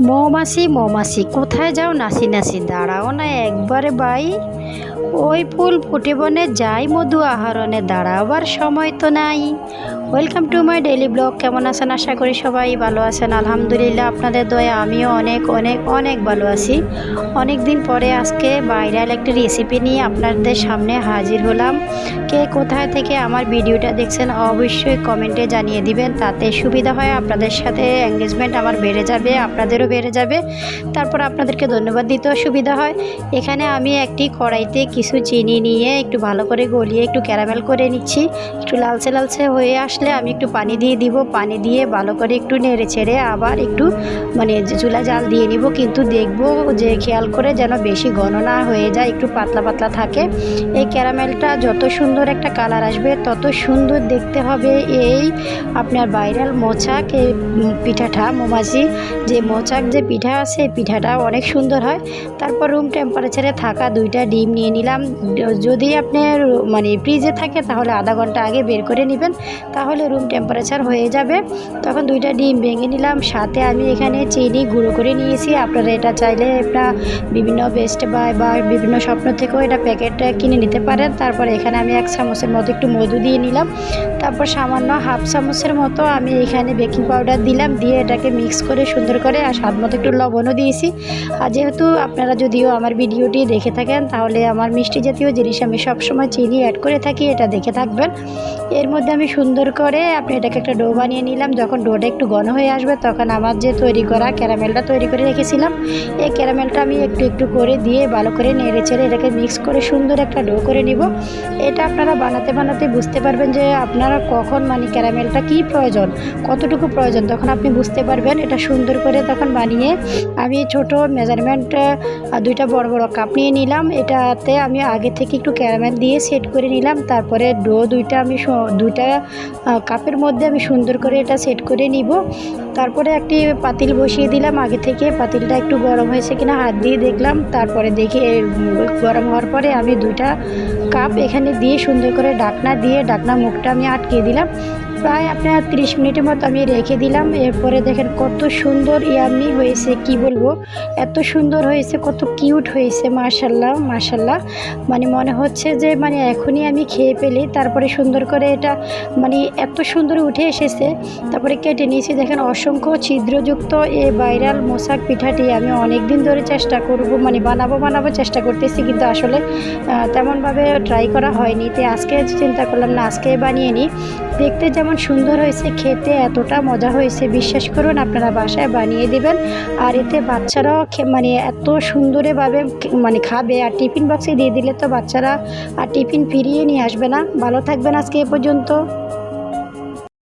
মৌমাছি মৌমাছি কোথায় যাও নাচি নাচি দাঁড়াও না একবারে বাই ওই ফুল ফুটে বনে যাই, মধু আহরণে দাঁড়াবার সময় তো নাই। Welcome to my daily blog কেমন আছেন? আশা করি সবাই ভালো আছেন। আলহামদুলিল্লাহ, আপনাদের দয়া, আমিও অনেক অনেক অনেক ভালো আছি। অনেক দিন পরে আজকে বাইরাল একটি রেসিপি নিয়ে আপনাদের সামনে হাজির হলাম। কে কোথায় থেকে আমার ভিডিওটা দেখছেন, অবশ্যই কমেন্টে জানিয়ে দিবেন। তাতে সুবিধা হয় আপনাদের সাথে এঙ্গেজমেন্ট আমার বেড়ে যাবে, আপনাদেরও বেড়ে যাবে। তারপর আপনাদেরকে ধন্যবাদ দিতেও সুবিধা হয়। এখানে আমি একটি কড়াইতে কিছু চিনি নিয়ে একটু ভালো করে গলিয়ে একটু ক্যারামেল করে নিচ্ছি। একটু লালচে লালচে হয়ে আসলে আমি একটু পানি দিয়ে দিব। পানি দিয়ে ভালো করে একটু নেড়ে ছেড়ে আবার একটু মানে চুলা জাল দিয়ে নিব। কিন্তু দেখব যে খেয়াল করে যেন বেশি ঘন না হয়ে যায়, একটু পাতলা পাতলা থাকে। এই ক্যারামেলটা যত সুন্দর একটা কালার আসবে, তত সুন্দর দেখতে হবে এই আপনার ভাইরাল মোচাক, এই পিঠাটা মোমাজি যে মোচাক, যে পিঠা আছে পিঠাটা অনেক সুন্দর হয়। তারপর রুম টেম্পারেচারে থাকা দুইটা ডিম নিয়ে নিলাম। ড- যদি আপনার মানে ফ্রিজে থাকে তাহলে আধা ঘণ্টা আগে বের করে নেবেন, তাহলে রুম টেম্পারেচার হয়ে যাবে। তখন দুইটা ডিম ভেঙে নিলাম, সাথে আমি এখানে চিনি গুঁড়ো করে নিয়েছি। আপনারা এটা চাইলে আপনার বিভিন্ন বেস্ট বাই বা বিভিন্ন স্বপ্ন থেকেও এটা প্যাকেটটা কিনে নিতে পারেন। তারপর এখানে আমি এক চামচের মতো একটু মধু দিয়ে নিলাম। তারপর সামান্য হাফ চামচের মতো আমি এখানে বেকিং পাউডার দিলাম, দিয়ে এটাকে মিক্স করে সুন্দর করে আর স্বাদ মতো একটু লবণও দিয়েছি। আর যেহেতু আপনারা যদিও আমার ভিডিওটি দেখে থাকেন, তাহলে আমার মিষ্টি জাতীয় জিনিস আমি সবসময় চিনি অ্যাড করে থাকি, এটা দেখে থাকবেন। এর মধ্যে আমি সুন্দর করে আপনি এটাকে একটা ডো বানিয়ে নিলাম। যখন ডোটা একটু ঘন হয়ে আসবে, তখন আমার যে তৈরি করা ক্যারামেলটা তৈরি করে রেখেছিলাম, এই ক্যারামেলটা আমি একটু একটু করে দিয়ে ভালো করে নেড়ে চেড়ে এটাকে মিক্স করে সুন্দর একটা ডো করে নিব। এটা আপনারা বানাতে বানাতে বুঝতে পারবেন যে আপনারা কখন মানে ক্যারামেলটা কী প্রয়োজন, কতটুকু প্রয়োজন, তখন আপনি বুঝতে পারবেন। এটা সুন্দর করে তখন বানিয়ে আমি ছোট মেজারমেন্ট দুইটা বড় বড় কাপ নিয়ে নিলাম। এটাতে আমি আগে থেকে একটু ক্যারামেল দিয়ে সেট করে নিলাম। তারপরে ডো দুইটা আমি দুইটা কাপের মধ্যে আমি সুন্দর করে এটা সেট করে নিব। তারপরে একটি পাতিল বসিয়ে দিলাম আগে থেকে। পাতিলটা একটু গরম হয়েছে কিনা হাত দিয়ে দেখলাম। তারপরে দেখি গরম হওয়ার পরে আমি দুইটা কাপ এখানে দিয়ে সুন্দর করে ডাকনা দিয়ে ডাকনা মুখটা আমি আটকে দিলাম। প্রায় আপনার তিরিশ মিনিটের মতো আমি রেখে দিলাম। এরপরে দেখেন কত সুন্দর ইয়ামি হয়েছে, কি বলব? এত সুন্দর হয়েছে, কত কিউট হয়েছে মাশাল্লাহ মাশাল্লাহ মানে মনে হচ্ছে যে মানে এখনই আমি খেয়ে ফেলি। তারপরে সুন্দর করে এটা মানে এত সুন্দর উঠে এসেছে। তারপরে কেটে নিয়েছি, দেখেন অসংখ্য ছিদ্রযুক্ত এ ভাইরাল মোশাক পিঠাটি। আমি অনেক দিন ধরে চেষ্টা করব মানে বানাবো বানাবো চেষ্টা করতেছি, কিন্তু আসলে তেমনভাবে ট্রাই করা হয়নি। তো আজকে চিন্তা করলাম না, আজকে বানিয়ে নিই। দেখতে যেমন সুন্দর হয়েছে, খেতে এতটা মজা হয়েছে। বিশ্বাস করুন, আপনারা বাসায় বানিয়ে দেবেন। আর এতে বাচ্চারাও মানে এত সুন্দরভাবে মানে খাবে। আর টিফিন বক্সে দিয়ে দিলে তো বাচ্চারা আর টিফিন ফিরিয়ে নিয়ে আসবে না। ভালো থাকবেন আজকে এ পর্যন্ত।